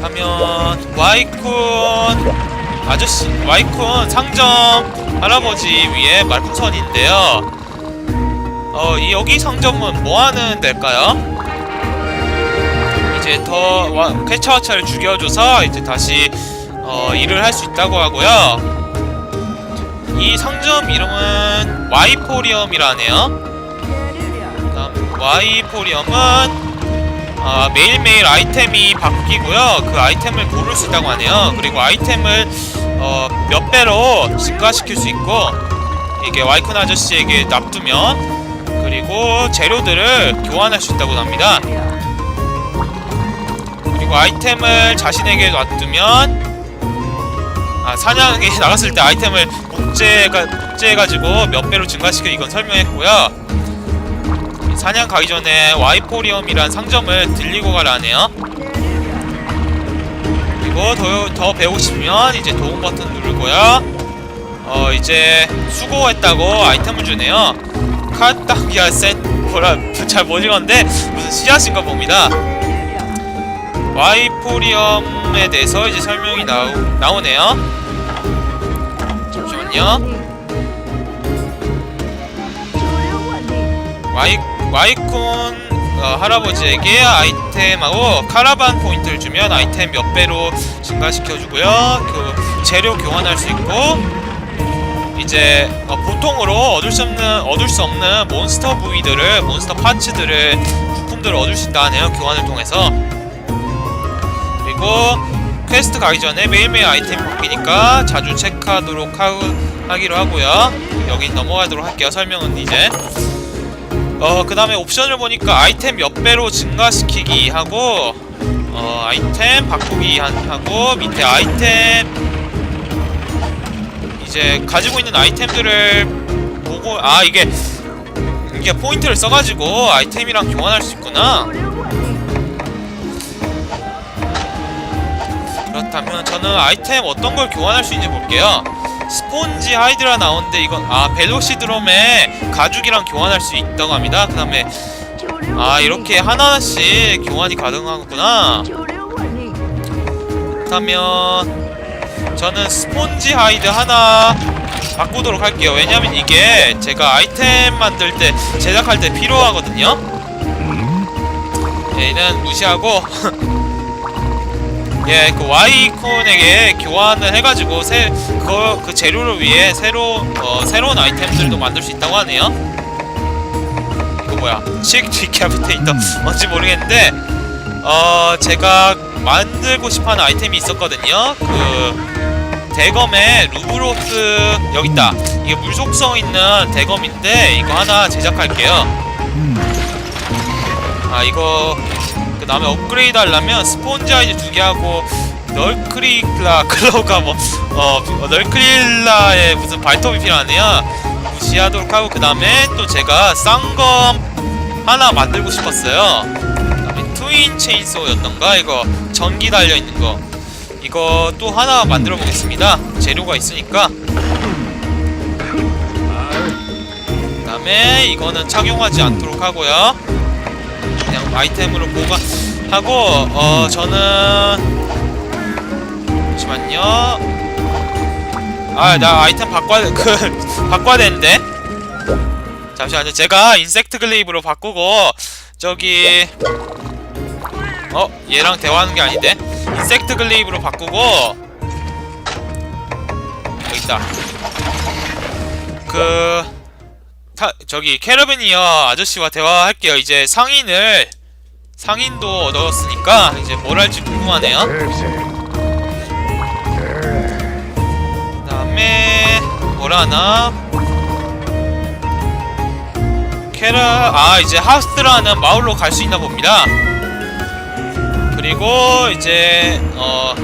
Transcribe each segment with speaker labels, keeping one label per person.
Speaker 1: 가면 와이쿤 아저씨 와이쿤 상점 할아버지 위에 말풍선인데요. 어, 이 여기 상점은 뭐 하는 데일까요? 이제 더 와, 캐처와차를 죽여줘서 이제 다시 어, 일을 할 수 있다고 하고요. 이 상점 이름은 와이포리엄이라네요. 그다음 와이포리엄은 아, 매일매일 아이템이 바뀌고요. 그 아이템을 고를 수 있다고 하네요. 그리고 아이템을 어, 몇 배로 증가시킬 수 있고 이게 와이콘 아저씨에게 납두면 그리고 재료들을 교환할 수 있다고 합니다. 그리고 아이템을 자신에게 놔두면 아, 사냥에 나갔을 때 아이템을 복제가 복제해가지고 몇 배로 증가시켜 이건 설명했고요. 사냥 가기 전에 와이포리엄이란 상점을 들리고 가라네요. 그리고 더, 더 배우고 싶으면 이제 도움 버튼 누르고요. 어 이제 수고했다고 아이템을 주네요. 카타기아 센 뭐라 잘 모르겠는데 무슨 씨앗인가 봅니다. 와이포리엄에 대해서 이제 설명이 나오, 나오네요. 잠시만요. 와이 와이쿤 어, 할아버지에게 아이템하고 카라반 포인트를 주면 아이템 몇 배로 증가시켜주고요. 그 재료 교환할 수 있고 이제 어, 보통으로 얻을 수 없는 얻을 수 없는 몬스터 부위들을 몬스터 파츠들을 부품들을 얻을 수 있다네요. 교환을 통해서 그리고 퀘스트 가기 전에 매일매일 아이템이 바뀌니까 자주 체크하도록 하, 하기로 하고요. 여기 넘어가도록 할게요. 설명은 이제. 어, 그 다음에 옵션을 보니까 아이템 몇 배로 증가시키기 하고, 어, 아이템 바꾸기 한- 하고, 밑에 아이템, 이제 가지고 있는 아이템들을 보고, 아, 이게, 이게 포인트를 써가지고 아이템이랑 교환할 수 있구나. 그렇다면 저는 아이템 어떤 걸 교환할 수 있는지 볼게요. 스폰지 하이드라 나오는데 이건 아 벨로시드롬에 가죽이랑 교환할 수 있다고 합니다. 그 다음에 아 이렇게 하나하나씩 교환이 가능하구나. 그렇다면 저는 스폰지 하이드 하나 바꾸도록 할게요. 왜냐면 이게 제가 아이템 만들 때 제작할 때 필요하거든요. 얘는 무시하고 예, 그 와이콘에게 교환을 해가지고 새, 그, 그 재료를 위해 새로, 어, 새로운 아이템들도 만들 수 있다고 하네요. 이거 뭐야? 식 디캐피테이터 뭔지 모르겠는데, 어, 제가 만들고 싶어 하는 아이템이 있었거든요. 그 대검의 루브로스 여기 있다. 이게 물 속성 있는 대검인데 이거 하나 제작할게요. 아 이거 그 다음에 업그레이드 하려면 스폰지 아이즈 두개 하고 널크릴라 클로우가 뭐 어 널크릴라의 무슨 발톱이 필요하네요. 무시하도록 하고 그 다음에 또 제가 쌍검 하나 만들고 싶었어요. 그 다음에 트윈 체인소였던가? 이거 전기 달려있는 거. 이거 또 하나 만들어 보겠습니다. 재료가 있으니까. 그 다음에 이거는 착용하지 않도록 하고요 그냥 아이템으로 보관하고 어 저는 잠시만요. 아 나 아이템 바꿔야 그 바꿔야 되는데. 잠시만요. 제가 인섹트 글레이브로 바꾸고 저기 어 얘랑 대화하는 게 아닌데? 인섹트 글레이브로 바꾸고 여기 있다. 그 타, 저기 캐러비니어 아저씨와 대화할게요. 이제 상인을 상인도 얻었으니까 이제 뭘 할지 궁금하네요. 그다음에 뭘 하나? 캐라 아 이제 하우스라는 마을로 갈 수 있나 봅니다. 그리고 이제 어.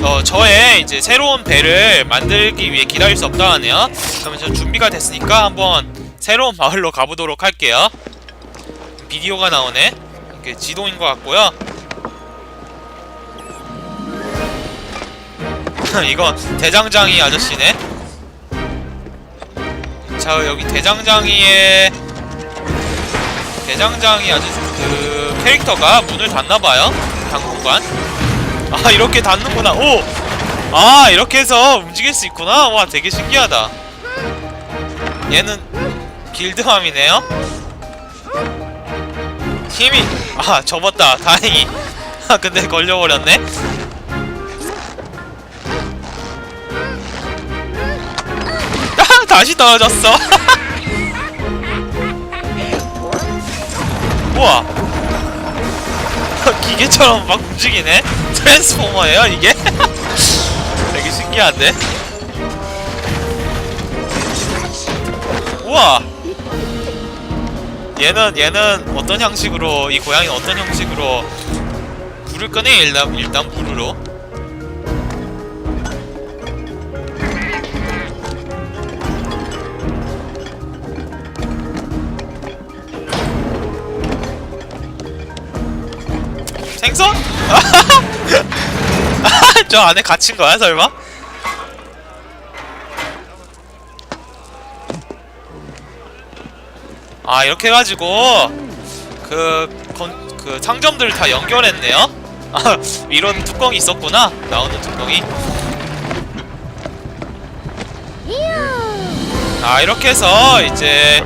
Speaker 1: 어, 저의 이제 새로운 배를 만들기 위해 기다릴 수 없다 하네요. 그러면 전 준비가 됐으니까 한번 새로운 마을로 가보도록 할게요. 비디오가 나오네. 이게 지도인 것 같고요. 이거 대장장이 아저씨네. 자 여기 대장장이의 대장장이 아저씨 그 캐릭터가 문을 닫나봐요. 당분간. 아 이렇게 닿는구나 오 아 이렇게 해서 움직일 수 있구나 와 되게 신기하다 얘는 길드맘이네요? 힘이 아 접었다. 다행히. 아 근데 걸려버렸네. 아 다시 떨어졌어. 우와. 기계처럼 막 움직이네. 트랜스포머예요 이게? 되게 신기한데? 우와 얘는 얘는 어떤 형식으로 이 고양이는 어떤 형식으로 불을 끄네 일단 일단 불으로 생선? 저 안에 갇힌 거야 설마? 아 이렇게 해가지고 그, 건, 그 상점들 다 연결했네요? 아 이런 뚜껑이 있었구나 나오는 뚜껑이 아 이렇게 해서 이제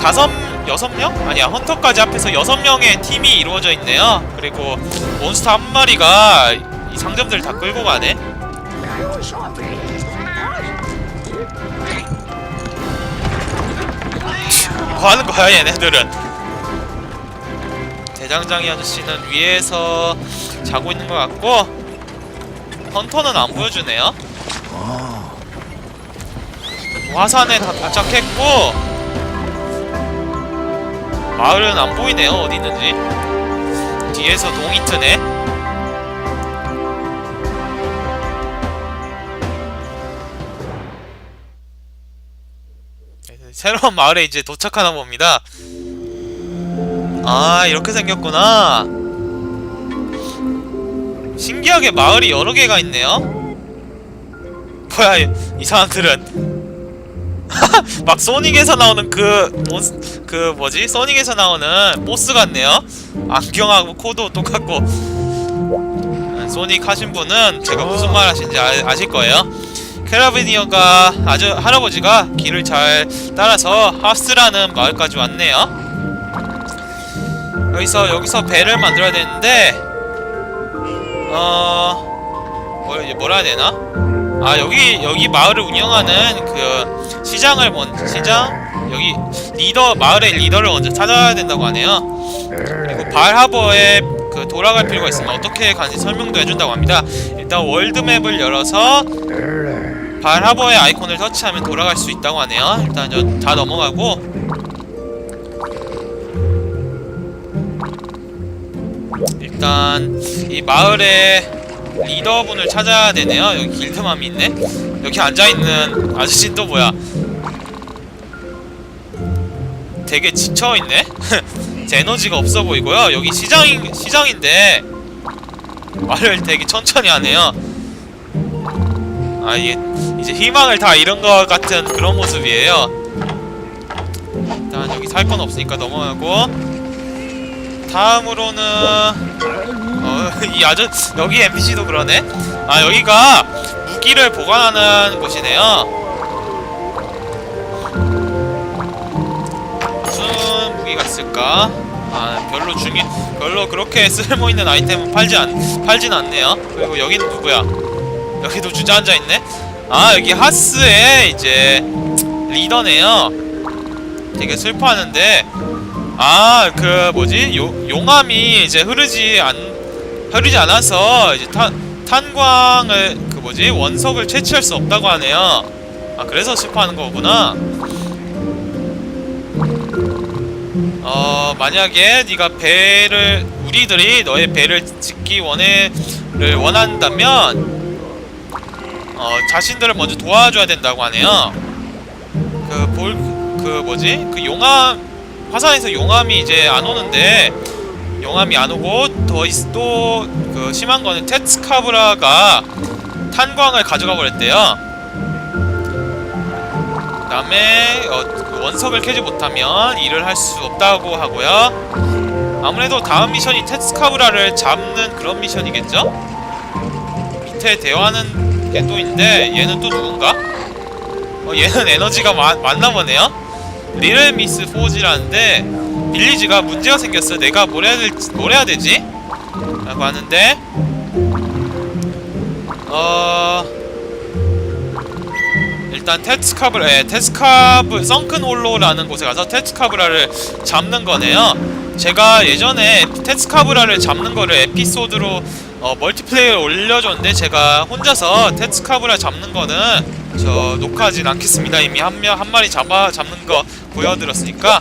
Speaker 1: 다섯 여섯 명? 아니야 헌터까지 합해서 여섯 명의 팀이 이루어져 있네요 그리고 몬스터 한 마리가 이 상점들 다 끌고 가네 뭐 하는 거야 얘네들은. 대장장이 아저씨는 위에서 자고 있는 것 같고 헌터는 안 보여주네요. 화산에 다 도착했고 마을은 안 보이네요. 어디 있는지. 뒤에서 동이 트네 새로운 마을에 이제 도착하나 봅니다. 아 이렇게 생겼구나. 신기하게 마을이 여러 개가 있네요. 뭐야 이, 이 사람들은. 막 소닉에서 나오는 그 몬스, 그 뭐지? 소닉에서 나오는 보스 같네요. 안경하고 코도 똑같고. 음, 소닉 하신 분은 제가 무슨 말 하시는지 아, 아실 거예요 캐라비니어가 아주 할아버지가 길을 잘 따라서 하스라는 마을까지 왔네요 여기서 여기서 배를 만들어야 되는데 어 뭐, 뭐라 해야 되나 아 여기 여기 마을을 운영하는 그 시장을 먼저 시장 여기 리더 마을의 리더를 먼저 찾아야 된다고 하네요. 그리고 발하버에 그 돌아갈 필요가 있으면 어떻게 가는지 설명도 해준다고 합니다. 일단 월드맵을 열어서 발하버의 아이콘을 터치하면 돌아갈 수 있다고 하네요. 일단 저 다 넘어가고 일단 이 마을의 리더분을 찾아야 되네요. 여기 길드맘이 있네. 여기 앉아 있는 아저씨 또 뭐야? 되게 지쳐 있네. 제 에너지가 없어 보이고요. 여기 시장인 시장인데 말을 되게 천천히 하네요. 아 이게 이제 희망을 다 잃은 것 같은 그런 모습이에요. 일단 여기 살 건 없으니까 넘어가고 다음으로는 어, 이 아저 여기 NPC도 그러네. 아 여기가 무기를 보관하는 곳이네요. 무슨 무기가 있을까? 아 별로 중요 별로 그렇게 쓸모 있는 아이템은 팔지 않 팔진 않네요. 그리고 여기는 누구야? 여기도 주저앉아 있네. 아 여기 하스의 이제 리더네요. 되게 슬퍼하는데 아 그 뭐지 요, 용암이 이제 흐르지 않 흐르지 않아서 이제 탄 탄광을 그 뭐지 원석을 채취할 수 없다고 하네요. 아 그래서 슬퍼하는 거구나. 어 만약에 네가 배를 우리들이 너의 배를 짓기 원해를 원한다면 어 자신들을 먼저 도와줘야 된다고 하네요. 그 볼 그 뭐지 그 용암 화산에서 용암이 이제 안 오는데 용암이 안 오고 더또그 심한 거는 테츠카브라가 탄광을 가져가 버렸대요. 어, 그 원석을 캐지 못하면 일을 할 수 없다고 하고요. 아무래도 다음 미션이 테츠카브라를 잡는 그런 미션이겠죠? 겉에 대화하는 게또 있는데 얘는 또 누군가? 어, 얘는 에너지가 많, 많나 보네요. 리얼 미스 포즈라는데 빌리지가 문제가 생겼어. 내가 뭘 해야 될지 뭘 해야 되지? 라고 하는데 어 일단 테스카브라 예, 테스카브 썬큰 홀로라는 곳에 가서 테스카브라를 잡는 거네요. 제가 예전에 테스카브라를 잡는 거를 에피소드로 어, 멀티플레이어 올려줬는데 제가 혼자서 테스카브라 잡는 거는 저 녹화하진 않겠습니다. 이미 한 명 한 마리 잡아 잡는 거 보여드렸으니까